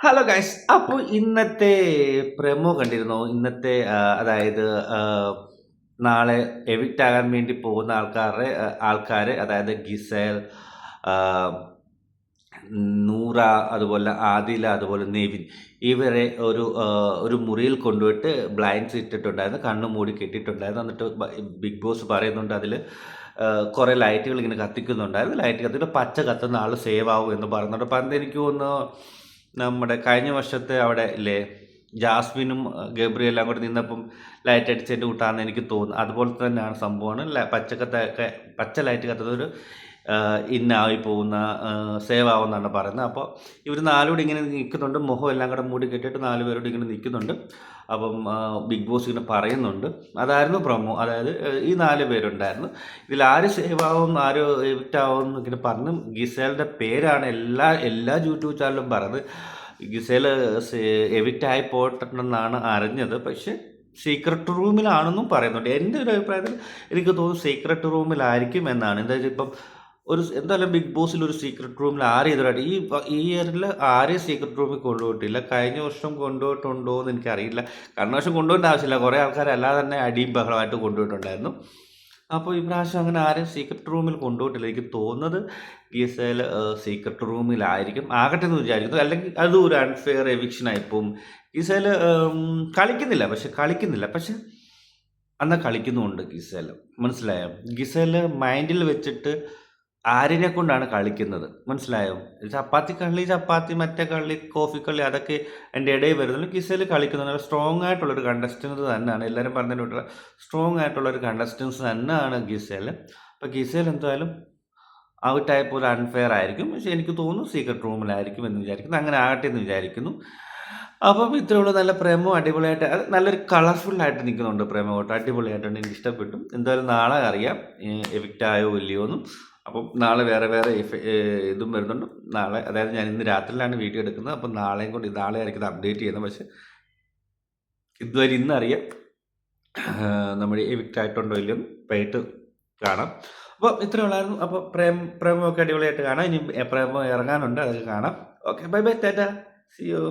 Hello guys അപ്പോൾ ഇന്നത്തെ promo കണ്ടിരുന്നോ? ഇന്നത്തെ അതായത് നാളെ എവിക്റ്റ് ആകാൻ വേണ്ടി പോകുന്ന ആൾക്കാരുടെ ആൾക്കാർ അതായത് ഗിസേൽ നൂറ അതുപോലെ ആദില അതുപോലെ നെവിൻ ഇവരെ ഒരു ഒരു മുറിയിൽ കൊണ്ടുപോയിട്ട് ബ്ലൈൻഡ്സ് ഇട്ടിട്ടുണ്ടായിരുന്നു. കണ്ണ് മൂടി കെട്ടിയിട്ടുണ്ടായിരുന്നു. എന്നിട്ട് ബിഗ് ബോസ് പറയുന്നുണ്ട് അതിൽ കുറേ ലൈറ്റുകൾ ഇങ്ങനെ കത്തിക്കുന്നുണ്ടായിരുന്നു. ലൈറ്റ് കത്തിയിട്ട് പച്ച കത്തുന്ന ആൾ സേവ് ആവും എന്ന് പറയുന്നുണ്ട് അപ്പം അന്ന് എനിക്ക് തോന്നുന്നു നമ്മുടെ കഴിഞ്ഞ വർഷത്തെ അവിടെ ഇല്ലേ? ജാസ്മിനും ഗബ്രിയെല്ലാം കൂടി നിന്നപ്പം ലൈറ്റ് അടിച്ചതിന്റെ കൂട്ടാന്ന് എനിക്ക് തോന്നുന്നു. അതുപോലെ തന്നെയാണ് സംഭവമാണ്. പച്ചക്കത്തൊക്കെ പച്ചക്കത്ത പച്ച ലൈറ്റ് കത്തുന്നൊരു ഇന്നായി പോകുന്ന സേവാവെന്നാണ് പറയുന്നത്. അപ്പോൾ ഇവർ നാലുകൂടി ഇങ്ങനെ നിൽക്കുന്നുണ്ട്. മുഖം എല്ലാം കൂടെ മൂടി കെട്ടിയിട്ട് നാല് പേരോട് ഇങ്ങനെ നിൽക്കുന്നുണ്ട്. അപ്പം ബിഗ് ബോസ് ഇങ്ങനെ പറയുന്നുണ്ട്. അതായിരുന്നു പ്രൊമോ അതായത് ഈ നാല് പേരുണ്ടായിരുന്നു. ഇതിൽ ആര് സേവാവും ആര് എവിക്റ്റ് ആവും എന്നിങ്ങനെ പറഞ്ഞു ഗിസേലിന്റെ പേരാണ് എല്ലാ എല്ലാ യൂട്യൂബ് ചാനലും പറഞ്ഞത് ഗിസേൽ എവിറ്റായി പോയിട്ടുണ്ടെന്നാണ് അറിഞ്ഞത്. പക്ഷേ സീക്രട്ട് റൂമിലാണെന്നും പറയുന്നുണ്ട്. എന്റെ ഒരു അഭിപ്രായത്തിൽ എനിക്ക് തോന്നുന്നു സീക്രട്ട് റൂമിലായിരിക്കും എന്നാണ്. എന്താ വെച്ചാൽ ഇപ്പം ഒരു എന്തായാലും ബിഗ് ബോസിൽ ഒരു സീക്രട്ട് റൂമിൽ ആരും ഇതുവരായിട്ട് ഈ ഈ ഇയറിൽ ആരെയും സീക്രട്ട് റൂമിൽ കൊണ്ടുപോയിട്ടില്ല. കഴിഞ്ഞ വർഷം കൊണ്ടുപോയിട്ടുണ്ടോ എന്ന് എനിക്കറിയില്ല. കഴിഞ്ഞ വർഷം കൊണ്ടുപോകേണ്ട ആവശ്യമില്ല. കുറേ ആൾക്കാർ അല്ലാതെ തന്നെ അടിയും ബഹളമായിട്ട് കൊണ്ടുപോയിട്ടുണ്ടായിരുന്നു. അപ്പോൾ ഇപ്രാവശ്യം അങ്ങനെ ആരെയും സീക്രട്ട് റൂമിൽ കൊണ്ടുപോയിട്ടില്ല. എനിക്ക് തോന്നുന്നത് പി എസ് എൽ സീക്രട്ട് റൂമിലായിരിക്കും ആകട്ടെ എന്ന് വിചാരിക്കുന്നു. അല്ലെങ്കിൽ അത് ഒരു അൺഫെയർ എവിക്ഷൻ ആയിപ്പോവും എൽ കളിക്കുന്നില്ല. പക്ഷെ കളിക്കുന്നില്ല. പക്ഷെ എന്നാൽ കളിക്കുന്നുമുണ്ട് ഗിസേൽ മനസ്സിലായോ? ഗിസേൽ മൈൻഡിൽ വെച്ചിട്ട് ആരിനെ കൊണ്ടാണ് കളിക്കുന്നത്? മനസ്സിലായോ? ചപ്പാത്തി കള്ളി ചപ്പാത്തി മറ്റേ കള്ളി കോഫി കള്ളി അതൊക്കെ എന്റെ ഇടയിൽ വരുന്നുള്ളൂ കിസയിൽ കളിക്കുന്നുണ്ട് സ്ട്രോങ് ആയിട്ടുള്ളൊരു കണ്ടസ്റ്റൻസ് തന്നെയാണ്. എല്ലാവരും പറഞ്ഞിട്ടുള്ള സ്ട്രോങ് ആയിട്ടുള്ളൊരു കണ്ടസ്റ്റൻസ് തന്നെയാണ് ഗിസയിൽ അപ്പോൾ ഗിസയിൽ എന്തായാലും ആ ഒരു അൺഫെയർ ആയിരിക്കും. പക്ഷേ എനിക്ക് തോന്നുന്നു സീക്രട്ട് റൂമിലായിരിക്കും എന്ന് വിചാരിക്കുന്നു. അങ്ങനെ ആകട്ടെ എന്ന് വിചാരിക്കുന്നു. അപ്പം ഇത്രയുള്ള നല്ല പ്രേമവും അടിപൊളിയായിട്ട് അത് നല്ലൊരു കളർഫുള്ളായിട്ട് നിൽക്കുന്നുണ്ട് പ്രേമ കോട്ടോ. അടിപൊളിയായിട്ടുണ്ട്. എനിക്ക് ഇഷ്ടപ്പെട്ടു. എന്തായാലും നാളെ അറിയാം. എവിക്റ്റ് ആയോ ഇല്ലയോ എന്നും അപ്പം നാളെ വേറെ വേറെ ഇതും വരുന്നുണ്ട്. നാളെ അതായത് ഞാൻ ഇന്ന് രാത്രിയിലാണ് വീഡിയോ എടുക്കുന്നത്. അപ്പം നാളെയും കൊണ്ട് നാളെ ആയിരിക്കും അപ്ഡേറ്റ് ചെയ്യുന്നത്. പക്ഷേ ഇതുവരെ ഇന്നറിയാം. നമ്മുടെ എവിക്റ്റ് ആയിട്ടുണ്ടോ ഇല്ലയോ പോയിട്ട് കാണാം. അപ്പോൾ ഇത്രയേ ഉള്ളായിരുന്നു. അപ്പോൾ പ്രേം പ്രേമമൊക്കെ അടിപൊളിയായിട്ട് കാണാം. ഇനി പ്രേമം ഇറങ്ങാനുണ്ട്. അതൊക്കെ കാണാം. Okay bye bye Tata. See you